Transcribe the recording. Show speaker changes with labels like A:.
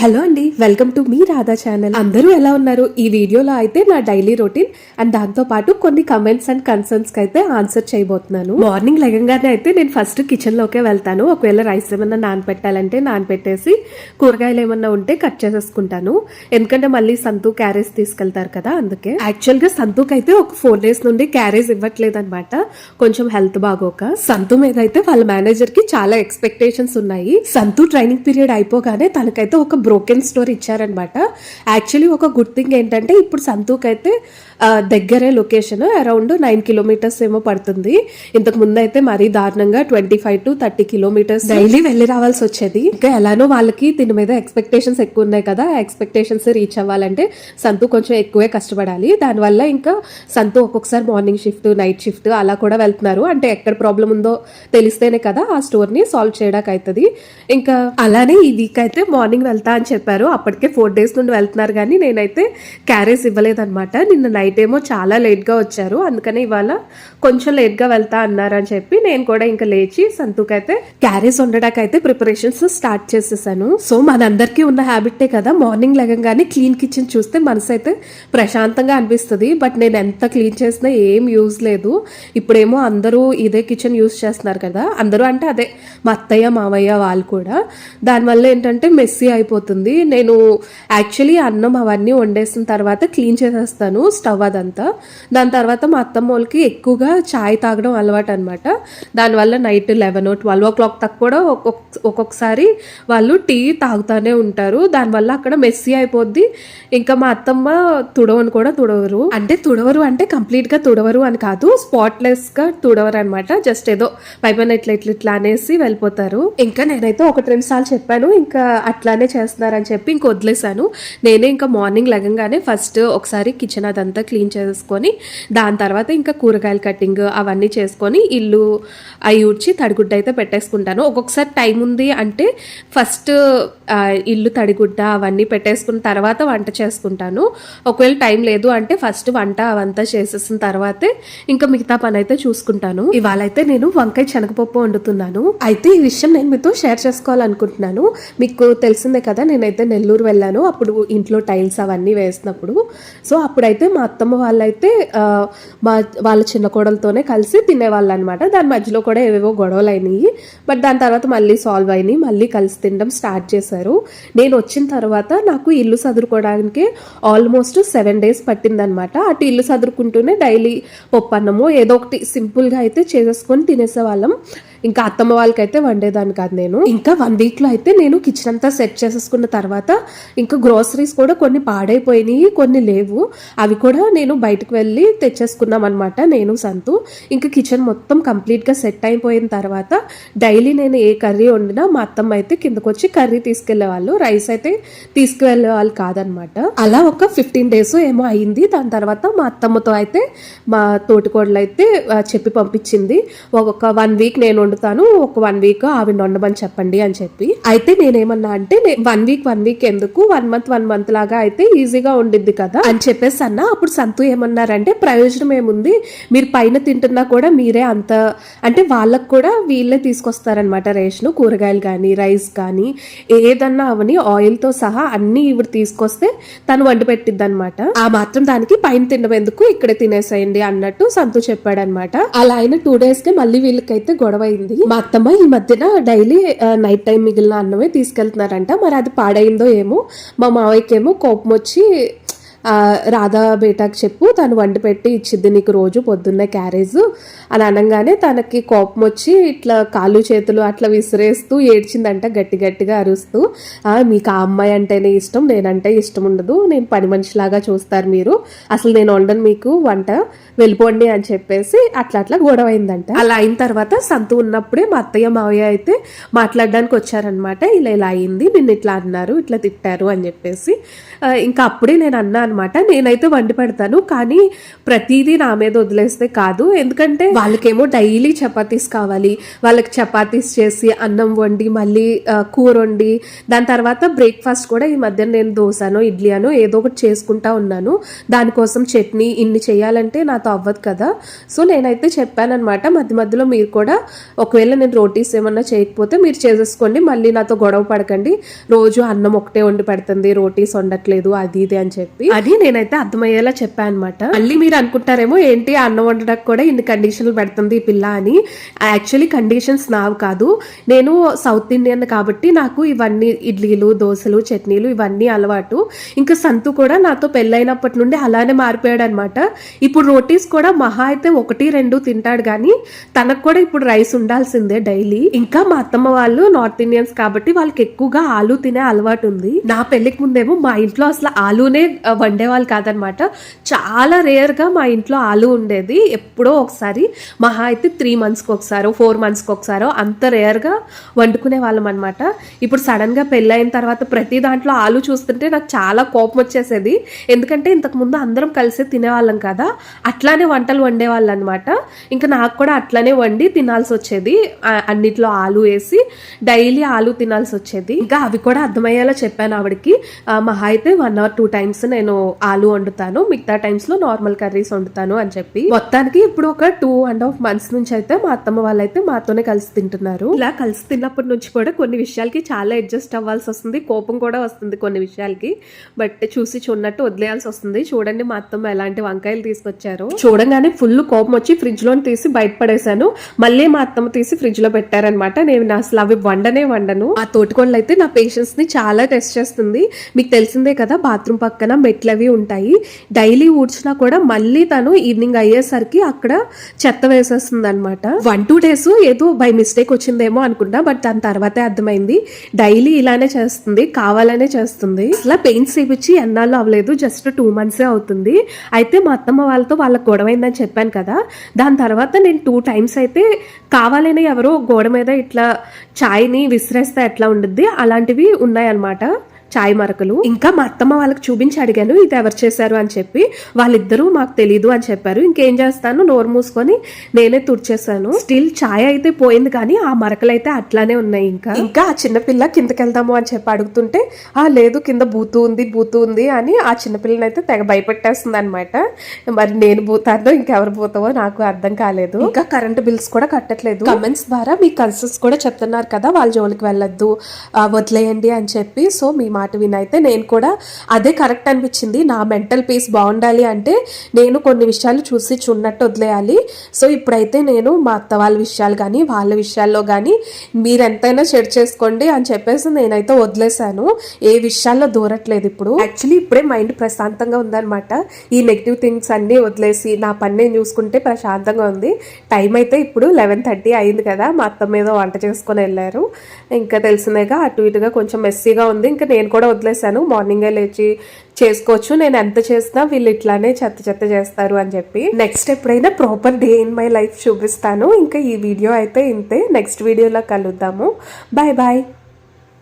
A: Hello అండి welcome to మీ Radha channel. అందరూ ఎలా ఉన్నారు? ఈ వీడియోలో అయితే నా డైలీ రొటీన్ అండ్ దాంతో పాటు కొన్ని కమెంట్స్ అండ్ కన్సర్న్స్కి అయితే ఆన్సర్ చేయబోతున్నాను. మార్నింగ్ లెగంగానే అయితే నేను ఫస్ట్ కిచెన్ లోకే వెళ్తాను. ఒకవేళ రైస్ ఏమన్నా నానపెట్టాలంటే నానపెట్టేసి కూరగాయలు ఏమన్నా ఉంటే కట్ చేసేసుకుంటాను. ఎందుకంటే మళ్ళీ సంతు క్యారేజ్ తీసుకెళ్తారు కదా అందుకే. యాక్చువల్గా అయితే ఒక ఫోర్ డేస్ నుండి క్యారేజ్ ఇవ్వట్లేదు అనమాట కొంచెం హెల్త్ బాగోక. సంతు మీద అయితే వాళ్ళ మేనేజర్కి చాలా ఎక్స్పెక్టేషన్స్ ఉన్నాయి. సంతు ట్రైనింగ్ పీరియడ్ అయిపోగానే తనకైతే ఒక బ్రోకెన్ స్టోర్ ఇచ్చారనమాట. యాక్చువల్లీ ఒక గుడ్ థింగ్ ఏంటంటే ఇప్పుడు సంతూక్ అయితే దగ్గరే లొకేషన్ అరౌండ్ నైన్ కిలోమీటర్స్ ఏమో పడుతుంది. ఇంతకు ముందు అయితే మరీ దారుణంగా twenty five to thirty kilometres daily వెళ్ళి రావాల్సి వచ్చేది. ఇంకా ఎలానో వాళ్ళకి దీని మీద ఎక్స్పెక్టేషన్స్ ఎక్కువ ఉన్నాయి కదా. ఎక్స్పెక్టేషన్స్ రీచ్ అవ్వాలంటే సంతు కొంచెం ఎక్కువే కష్టపడాలి. దానివల్ల ఇంకా సంతు ఒక్కొక్కసారి మార్నింగ్ షిఫ్ట్ నైట్ షిఫ్ట్ అలా కూడా వెళ్తున్నారు. అంటే ఎక్కడ ప్రాబ్లం ఉందో తెలిస్తేనే కదా ఆ స్టోర్ని సాల్వ్ చేయడానికి అవుతుంది ఇంకా అలానే ఈ వీక్ అయితే మార్నింగ్ వెళ్తా అని చెప్పారు. అప్పటికే ఫోర్ డేస్ నుండి వెళ్తున్నారు కానీ నేనైతే క్యారేజ్ ఇవ్వలేదన్నమాట. నిన్న నైట్ ఏమో చాలా లేట్గా వచ్చారు. అందుకని ఇవాళ కొంచెం లేట్గా వెళ్తా అన్నారని చెప్పి నేను కూడా ఇంకా లేచి సంతూకైతే క్యారేజ్ ఉండడానికి అయితే ప్రిపరేషన్స్ స్టార్ట్ చేసేసాను. సో మనందరికీ ఉన్న హ్యాబిటే కదా మార్నింగ్ లెగంగానే క్లీన్ కిచెన్ చూస్తే మనసు అయితే ప్రశాంతంగా అనిపిస్తుంది. బట్ నేను ఎంత క్లీన్ చేసినా ఏం యూజ్ లేదు. ఇప్పుడేమో అందరూ ఇదే కిచెన్ యూజ్ చేస్తున్నారు కదా. అందరూ అంటే అదే మా అత్తయ్య మావయ్య వాళ్ళు కూడా. దానివల్ల ఏంటంటే మెస్సీ అయిపోతుంది. నేను యాక్చువల్లీ అన్నం అవన్నీ వండేసిన తర్వాత క్లీన్ చేసేస్తాను స్టవ్ అదంతా. దాని తర్వాత మా అత్తమ్మ వాళ్ళకి ఎక్కువగా చాయ్ తాగడం అలవాటు అనమాట దానివల్ల night eleven twelve o'clock తక్కువ కూడా ఒక్కొక్క ఒక్కొక్కసారి వాళ్ళు టీ తాగుతూనే ఉంటారు. దానివల్ల అక్కడ మెస్సీ అయిపోద్ది. ఇంకా మా అత్తమ్మ తుడవని కూడా తుడవరు. అంటే తుడవరు అంటే కంప్లీట్గా తుడవరు అని కాదు స్పాట్లెస్గా తుడవరు అనమాట జస్ట్ ఏదో పైపైన ఇట్లా ఇట్లా ఇట్లా అనేసి వెళ్ళిపోతారు. ఇంకా నేనైతే ఒకటి రెండు సార్లు చెప్పాను. ఇంకా అట్లానే చేస్తాను చేస్తున్నారని చెప్పి ఇంక వదిలేశాను. నేనే ఇంకా మార్నింగ్ లెగంగానే ఫస్ట్ ఒకసారి కిచెన్ అదంతా క్లీన్ చేసుకొని దాని తర్వాత ఇంకా కూరగాయల కటింగ్ అవన్నీ చేసుకొని ఇల్లు అవి ఊడ్చి తడిగుడ్డ అయితే పెట్టేసుకుంటాను. ఒక్కొక్కసారి టైం ఉంది అంటే ఫస్ట్ ఇల్లు తడిగుడ్డ అవన్నీ పెట్టేసుకున్న తర్వాత వంట చేసుకుంటాను. ఒకవేళ టైం లేదు అంటే ఫస్ట్ వంట అవంతా చేసేసిన తర్వాతే ఇంకా మిగతా పని అయితే చూసుకుంటాను. ఇవాళ అయితే నేను వంకాయ శనగపప్పు వండుతున్నాను. అయితే ఈ విషయం నేను మీతో షేర్ చేసుకోవాలనుకుంటున్నాను. మీకు తెలిసిందే కదా నేనైతే నెల్లూరు వెళ్ళాను. అప్పుడు ఇంట్లో టైల్స్ అవన్నీ వేసినప్పుడు. సో అప్పుడైతే మా అత్తమ్మ వాళ్ళైతే మా వాళ్ళ చిన్న కోడలతోనే కలిసి తినేవాళ్ళు అనమాట దాని మధ్యలో కూడా ఏవేవో గొడవలు అయినాయి బట్ దాని తర్వాత మళ్ళీ సాల్వ్ అయినాయి. మళ్ళీ కలిసి తినడం స్టార్ట్ చేశారు. నేను వచ్చిన తర్వాత నాకు ఇల్లు సదురుకోవడానికి ఆల్మోస్ట్ సెవెన్ డేస్ పట్టిందనమాట. అటు ఇల్లు సదురుకుంటూనే డైలీ పప్పన్నము ఏదో ఒకటి సింపుల్గా అయితే చేసేసుకొని తినేసేవాళ్ళం. ఇంకా అత్తమ్మ వాళ్ళకైతే వండేదాన్ని కాదు నేను. ఇంకా వన్ వీక్లో అయితే నేను కిచెన్ అంతా సెట్ తీసుకున్న తర్వాత ఇంకా గ్రోసరీస్ కూడా కొన్ని పాడైపోయినాయి కొన్ని లేవు. అవి కూడా నేను బయటకు వెళ్ళి తెచ్చేసుకున్నాం అనమాట నేను సంతు. ఇంకా కిచెన్ మొత్తం కంప్లీట్గా సెట్ అయిపోయిన తర్వాత డైలీ నేను ఏ కర్రీ వండినా మా అత్తమ్మ అయితే కిందకు వచ్చి కర్రీ తీసుకెళ్ళే వాళ్ళు రైస్ అయితే తీసుకువెళ్ళే వాళ్ళు కాదనమాట అలా ఒక ఫిఫ్టీన్ డేస్ ఏమో అయింది. దాని తర్వాత మా అత్తమ్మతో అయితే మా తోటికోడలు అయితే చెప్పి పంపించింది. ఒక వన్ వీక్ నేను వండుతాను ఒక వన్ వీక్ ఆవిడ వండమని చెప్పండి అని చెప్పి. అయితే నేనేమన్నా అంటే వన్ వీక్ వన్ వీక్ ఎందుకు? వన్ మంత్ వన్ మంత్ లాగా అయితే ఈజీగా ఉండిద్ది కదా? అని చెప్పేసి అన్న అప్పుడు సంతు ఏమన్నారంటే ప్రయోజనం ఏముంది? మీరు పైన తింటున్నా కూడా మీరే అంత అంటే వాళ్ళకు కూడా వీళ్ళే తీసుకొస్తారనమాట రేషన్ కూరగాయలు కానీ రైస్ కానీ ఏదన్నా అవని ఆయిల్తో సహా అన్ని ఇవి తీసుకొస్తే తను వండి పెట్టిద్ది అనమాట ఆ మాత్రం దానికి పైన తినడం ఎందుకు? ఇక్కడే తినేసేయండి అన్నట్టు సంతు చెప్పాడనమాట అలా అయిన టూ డేస్కి మళ్ళీ వీళ్ళకైతే గొడవ అయింది మా అత్తమ్మ ఈ మధ్యన డైలీ నైట్ టైం మిగిలిన అన్నమే తీసుకెళ్తున్నారంట. మరి అది పాడైందో ఏమో మా మావయ్యకి ఏమో కోపం వచ్చి రాధా బేటాకి చెప్పు తను వండి పెట్టి ఇచ్చిద్ది నీకు రోజు పొద్దున్నే క్యారేజ్ అని అనగానే తనకి కోపం వచ్చి ఇట్లా కాళ్ళు చేతులు అట్లా విసిరేస్తూ ఏడ్చిందంట గట్టి గట్టిగా అరుస్తూ. మీకు ఆ అమ్మాయి అంటేనే ఇష్టం నేనంటే ఇష్టం ఉండదు నేను పని మనిషిలాగా చూస్తారు మీరు. అసలు నేను వండను మీకు వంట. వెళ్ళిపోండి అని చెప్పేసి అట్లా అట్లా గొడవ అయిందంట అలా అయిన తర్వాత సంతు ఉన్నప్పుడే మా అత్తయ్య మావయ్య అయితే మాట్లాడడానికి వచ్చారనమాట ఇలా ఇలా అయింది నిన్ను ఇట్లా అన్నారు ఇట్లా తిట్టారు అని చెప్పేసి. ఇంకా అప్పుడే నేను అన్నా అనమాట నేనైతే వండి పెడతాను కానీ ప్రతిదీ నా మీద వదిలేస్తే కాదు. ఎందుకంటే వాళ్ళకేమో డైలీ చపాతీస్ కావాలి. వాళ్ళకి చపాతీస్ చేసి అన్నం వండి మళ్ళీ కూర వండి. దాని తర్వాత బ్రేక్ఫాస్ట్ కూడా ఈ మధ్య నేను దోశనో ఇడ్లీ అనో ఏదో ఒకటి చేసుకుంటా ఉన్నాను. దానికోసం చట్నీ ఇన్ని చేయాలంటే నాతో అవ్వదు కదా. సో నేనైతే చెప్పానమాట మధ్య మధ్యలో మీరు కూడా ఒకవేళ నేను రోటీస్ ఏమన్నా చేయకపోతే మీరు చేసేసుకోండి మళ్ళీ నాతో గొడవ పడకండి. రోజు అన్నం ఒకటే వండి పెడుతుంది రోటీస్ వండట్లేదు అది ఇది అని చెప్పి. అది నేనైతే అర్థమయ్యేలా చెప్పాను అనమాట మళ్ళీ మీరు అనుకుంటారేమో ఏంటి అన్నం వండడానికి కూడా ఇన్ని కండిషన్లు పెడుతుంది ఈ పిల్ల అని. యాక్చువల్లీ కండిషన్స్ నావి కాదు. నేను సౌత్ ఇండియన్ కాబట్టి నాకు ఇవన్నీ ఇడ్లీలు దోశలు చట్నీలు ఇవన్నీ అలవాటు. ఇంకా సంతు కూడా నాతో పెళ్ళైనప్పటి నుండి అలానే మారిపోయాడు అనమాట ఇప్పుడు రోటీస్ కూడా మహా అయితే ఒకటి రెండు తింటాడు కానీ తనకు కూడా ఇప్పుడు రైస్ ఉండాల్సిందే డైలీ. ఇంకా మా అత్తమ్మ వాళ్ళు నార్త్ ఇండియన్స్ కాబట్టి వాళ్ళకి ఎక్కువగా ఆలు తినే అలవాటు ఉంది. నా పెళ్ళికి ముందేమో మా ఇంట్లో అసలు ఆలునే వండేవాళ్ళు కాదనమాట. చాలా రేర్గా మా ఇంట్లో ఆలు ఉండేది. ఎప్పుడో ఒకసారి మహా అయితే త్రీ మంత్స్కి ఒకసారో ఫోర్ మంత్స్కి ఒకసారో అంత రేర్గా వండుకునే వాళ్ళం అనమాట ఇప్పుడు సడన్గా పెళ్ళైన తర్వాత ప్రతి దాంట్లో ఆలు చూస్తుంటే నాకు చాలా కోపం వచ్చేసేది. ఎందుకంటే ఇంతకు ముందు అందరం కలిసి తినేవాళ్ళం కదా అట్లా అట్లానే వంటలు వండేవాళ్ళు అనమాట ఇంకా నాకు కూడా అట్లానే వండి తినాల్సి వచ్చేది అన్నిట్లో ఆలు వేసి డైలీ ఆలు తినాల్సి వచ్చేది ఇంకా అవి కూడా అర్థమయ్యేలా చెప్పాను ఆవిడకి. మహా అయితే వన్ ఆర్ టూ టైమ్స్ నేను ఆలు వండుతాను. మిగతా టైమ్స్లో నార్మల్ కర్రీస్ వండుతాను అని చెప్పి. మొత్తానికి ఇప్పుడు ఒక టూ అండ్ హాఫ్ మంత్స్ నుంచి అయితే మా అత్తమ్మ వాళ్ళైతే మాతోనే కలిసి తింటున్నారు. ఇలా కలిసి తిన్నప్పటి నుంచి కూడా కొన్ని విషయాలకి చాలా అడ్జస్ట్ అవ్వాల్సి వస్తుంది కోపం కూడా వస్తుంది కొన్ని విషయాలకి. బట్ చూసి చూడనట్టు వదిలేయాల్సి వస్తుంది చూడండి మా అత్తమ్మ ఎలాంటి వంకాయలు తీసుకొచ్చారు. చూడంగానే ఫుల్ కోపం వచ్చి ఫ్రిడ్జ్లోని తీసి బయటపడేశాను. మళ్ళీ మా అత్తమ్మ తీసి ఫ్రిడ్జ్లో పెట్టారనమాట నేను అసలు అవి వండనే వండను. ఆ తోటికోళ్ళు అయితే నా పేషెన్స్ని చాలా టెస్ట్ చేస్తుంది. మీకు తెలిసిందే కదా బాత్రూమ్ పక్కన మెట్లు అవి ఉంటాయి. డైలీ ఊడ్చినా కూడా మళ్ళీ తను ఈవినింగ్ అయ్యేసరికి అక్కడ చెత్త వేసేస్తుంది అనమాట వన్ టూ డేస్ ఏదో బై మిస్టేక్ వచ్చిందేమో అనుకుంటా బట్ దాని తర్వాతే అర్థమైంది. డైలీ ఇలానే చేస్తుంది కావాలనే చేస్తుంది. అసలు పెయింట్స్ వేపించి ఎన్నాళ్ళు అవ్వలేదు జస్ట్ టూ మంత్సే అవుతుంది. అయితే మా అత్తమ్మ వాళ్ళతో వాళ్ళకి గొడవైందని చెప్పాను కదా దాని తర్వాత నేను టూ టైమ్స్ అయితే కావాలని ఎవరో గోడ మీద ఇట్లా చాయ్ని విసిరేస్తే ఎట్లా ఉండుద్ది? అలాంటివి ఉన్నాయన్నమాట. చాయ్ మరకలు. ఇంకా మా అత్తమ్మ వాళ్ళకి చూపించి అడిగాను ఇది ఎవరు చేశారు? అని చెప్పి. వాళ్ళిద్దరూ మాకు తెలీదు అని చెప్పారు. ఇంకేం చేస్తాను? నోరు మూసుకొని నేనే తుడిచేసాను స్టిల్ చాయ్ అయితే పోయింది కానీ ఆ మరకలు అయితే అట్లానే ఉన్నాయి ఇంకా. ఇంకా ఆ చిన్నపిల్ల కిందకి వెళ్దాము అని చెప్పి అడుగుతుంటే ఆ లేదు కింద బూతు ఉంది బూతు ఉంది అని ఆ చిన్నపిల్లని అయితే తెగ భయపెట్టేస్తుంది అనమాట మరి నేను బూతానో ఇంకెవరు బూతావో నాకు అర్థం కాలేదు. ఇంకా కరెంట్ బిల్స్ కూడా కట్టట్లేదు. కమెంట్స్ ద్వారా మీ కన్సల్స్ కూడా చెప్తున్నారు కదా వాళ్ళ జోలికి వెళ్ళొద్దు వదిలేయండి అని చెప్పి. సో మీ మాట వినైతే నేను కూడా అదే కరెక్ట్ అనిపించింది. నా మెంటల్ పీస్ బాగుండాలి అంటే నేను కొన్ని విషయాలు చూసి చూన్నట్టు వదిలేయాలి. సో ఇప్పుడైతే నేను మా అత్త వాళ్ళ విషయాలు కానీ వాళ్ళ విషయాల్లో కానీ మీరు ఎంతైనా షేర్ చేసుకోండి అని చెప్పేసి నేనైతే వదిలేశాను. ఏ విషయాల్లో దూరట్లేదు ఇప్పుడు. యాక్చువల్లీ ఇప్పుడే మైండ్ ప్రశాంతంగా ఉందన్నమాట. ఈ నెగిటివ్ థింగ్స్ అన్నీ వదిలేసి నా పని నేను చూసుకుంటే ప్రశాంతంగా ఉంది. టైం అయితే ఇప్పుడు లెవెన్ థర్టీ అయింది కదా మా అత్త మీద వంట చేసుకొని వెళ్ళారు. ఇంకా తెలిసిందేగా అటు ఇటుగా కొంచెం మెస్సీగా ఉంది. ఇంకా నేను కూడా వదిలేశాను. మార్నింగే లేచి చేసుకోవచ్చు. నేను ఎంత చేసినా వీళ్ళు ఇట్లానే చెత్త చెత్త చేస్తారు అని చెప్పి. నెక్స్ట్ ఎప్పుడైనా proper day in my life చూపిస్తాను. ఇంకా ఈ వీడియో అయితే ఇంతే. నెక్స్ట్ వీడియోలో కలుద్దాము. Bye bye